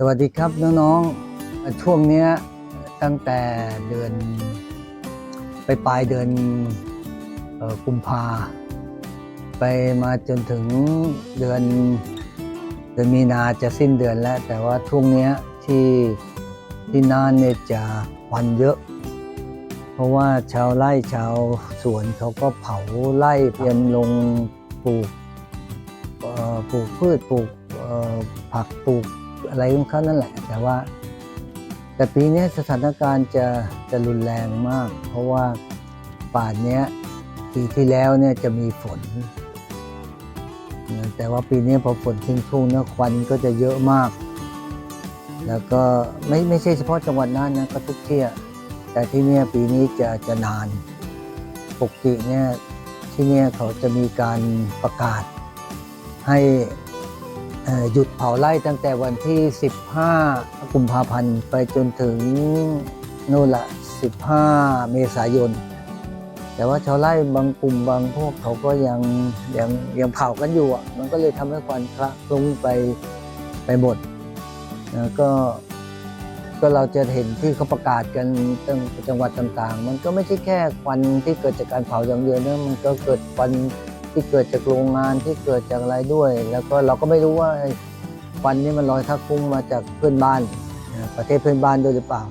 สวัสดีครับน้องๆช่วงเนี้ยตั้งแต่เดือนไปปลายเดือนกุมภาไปมาจนถึงเดือนเดือนมีนาจะสิ้นเดือนแล้ว แต่ว่าช่วงเนี้ยที่ที่น่านเนี่ยจะควันเยอะ เพราะว่าชาวไร่ชาวสวนเขาก็เผาไร่เตรียมลงปลูกปลูกพืชปลูกผักปลูก อะไรของเขานั่นแหละ แต่ว่า แต่ปีนี้สถานการณ์จะจะรุนแรงมาก เพราะว่าป่านเนี้ยปีที่แล้วเนี่ยจะมีฝน แต่ว่าปีนี้พอฝนทิ้งทุ่งเนี่ยควันก็จะเยอะมาก แล้วก็ไม่ไม่ใช่เฉพาะจังหวัดน่านนะก็ทุกที่อะแต่ที่เนี่ยปีนี้จะจะนาน ปกติเนี่ยที่เนี่ยเขาจะมีการประกาศให้ หยุดเผาไร่ตั้งแต่วันที่ 15 กุมภาพันธ์ ไปจนถึงนู่นละ 15 เมษายน แต่ว่าชาวไร่บางกลุ่มบางพวกเขาก็ยังยังยังเผากันอยู่อะ มันก็เลยทำให้ควันคละคลุ้งไปไปหมดนะก็ก็เราจะเห็นที่เขาประกาศกันตั้งจังหวัดต่างๆ มันก็ไม่ใช่แค่ควันที่เกิดจากการเผาอย่างเดียวนะ มันก็เกิดควัน ที่เกิดจากโรงงานที่เกิดจากอะไรด้วย แล้วก็เราก็ไม่รู้ว่าควันนี้มันลอยทักฟุ้งมาจากเพื่อนบ้านประเทศเพื่อนบ้านด้วยหรือเปล่า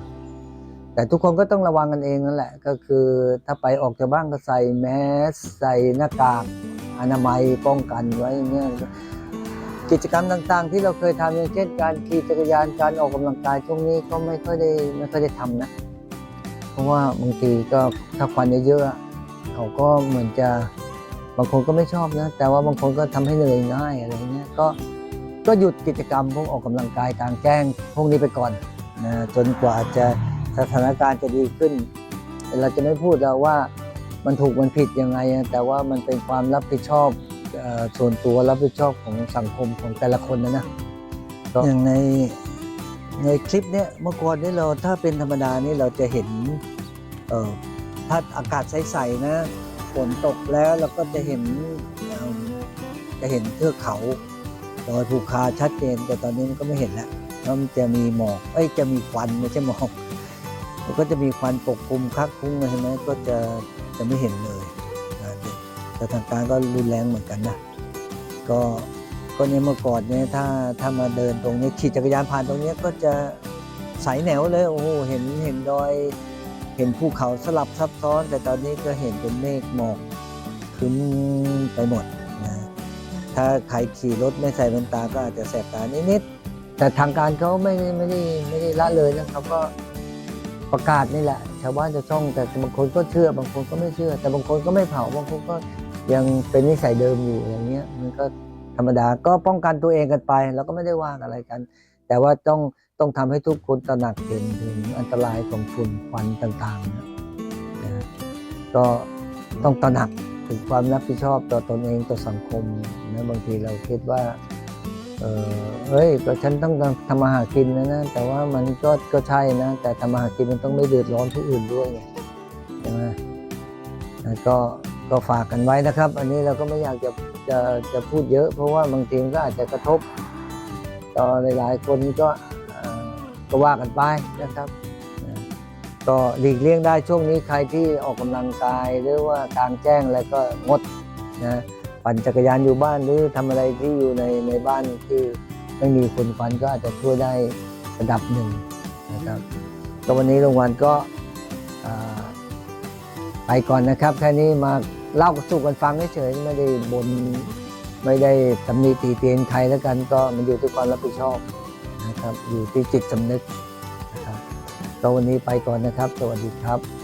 แต่ทุกคนก็ต้องระวังกันเองนั่นแหละ ก็คือถ้าไปออกจากบ้านก็ใส่แมสใส่หน้ากากอนามัยป้องกันไว้เงี้ยกิจกรรมต่างๆ ที่เราเคยทำอย่างเช่น การขี่จักรยานการออกกำลังกายช่วงนี้ก็ไม่ค่อยได้ไม่ค่อยได้ทำนะ เพราะว่าบางทีก็ถ้าควันเยอะๆเขาก็เหมือนจะ บางคนก็ไม่ชอบนะ แต่ว่าบางคนก็ทำให้เหนื่อยง่ายอะไรเงี้ยก็ก็หยุดกิจกรรมพวกออกกำลังกายกลางแจ้งพวกนี้ไปก่อนนะจนกว่าจะสถานการณ์จะดีขึ้น เราจะไม่พูดแล้วว่ามันถูกมันผิดยังไง แต่ว่ามันเป็นความรับผิดชอบส่วนตัวรับผิดชอบของสังคมของแต่ละคนนะนะอย่างในในคลิปเนี้ยเมื่อก่อนนี่เราถ้าเป็นธรรมดานี่เราจะเห็นถ้าอากาศใสๆนะ ฝนตกแล้วเราก็จะเห็นจะเห็นเทือกเขาดอยภูคาชัดเจน แต่ตอนนี้มันก็ไม่เห็นแล้วเพราะมันจะมีหมอกเอ้ยจะมีควันไม่ใช่หมอกมันก็จะมีควันปกคลุมคักคุ้งเลยใช่ไหมก็จะจะไม่เห็นเลยแต่ทางการก็รุนแรงเหมือนกันนะก็ก็เนี่ยเมื่อก่อนเนี่ยถ้าถ้ามาเดินตรงนี้ขี่จักรยานผ่านตรงนี้ก็จะใสแหนวเลยโอ้โหเห็นเห็นดอย เห็นภูเขาสลับซับซ้อน แต่ตอนนี้ก็เห็นเป็นเมฆหมอกคึ้มไปหมดนะถ้าใครขี่รถไม่ใส่แว่นตาก็อาจจะแสบตานิดๆแต่ทางการเขาไม่ได้ไม่ได้ไม่ได้ละเลยนะเขาก็ประกาศนี่แหละ ชาวบ้านจะช่องแต่บางคนก็เชื่อบางคนก็ไม่เชื่อ แต่บางคนก็ไม่เผาบางคนก็ยังเป็นนิสัยเดิมอยู่อย่างเงี้ยมันก็ธรรมดาก็ป้องกันตัวเองกันไป แล้วก็ไม่ได้ว่าอะไรกัน แต่ว่าต้องต้องทำให้ทุกคนตระหนักเห็นถึง อันตรายของฝุ่นควันต่างๆนะก็ต้องตระหนักถึงความรับผิดชอบต่อตนเองต่อสังคมนะบางทีเราคิดว่าเออเฮ้ยก็ฉันต้องทำมาหากินนะนะแต่ว่ามันก็ก็ใช่นะแต่ทำมาหากินมันต้องไม่เดือดร้อนผู้อื่นด้วยไงใช่ไหมก็ก็ฝากกันไว้นะครับ อันนี้เราก็ไม่อยากจะจะจะพูดเยอะ เพราะว่าบางทีมก็อาจจะกระทบต่อหลายๆคนก็ก็ว่ากันไปนะครับ ก็หลีกเลี่ยงได้ช่วงนี้ใครที่ออกกำลังกายหรือว่ากลางแจ้งอะไรก็งดนะปั่นจักรยานอยู่บ้านหรือทำอะไรที่อยู่ในในบ้านที่ไม่มีฝุ่นควันก็อาจจะช่วยได้ระดับหนึ่งนะครับก็วันนี้รางวัลก็ไปก่อนนะครับแค่นี้มาเล่าสู่กันฟังเฉยๆไม่ได้บนไม่ได้ตำหนิตีเตียนใครแล้วกันก็มันอยู่ที่ความรับผิดชอบนะครับอยู่ที่จิตสำนึก วันนี้ไปก่อนนะครับ สวัสดีครับ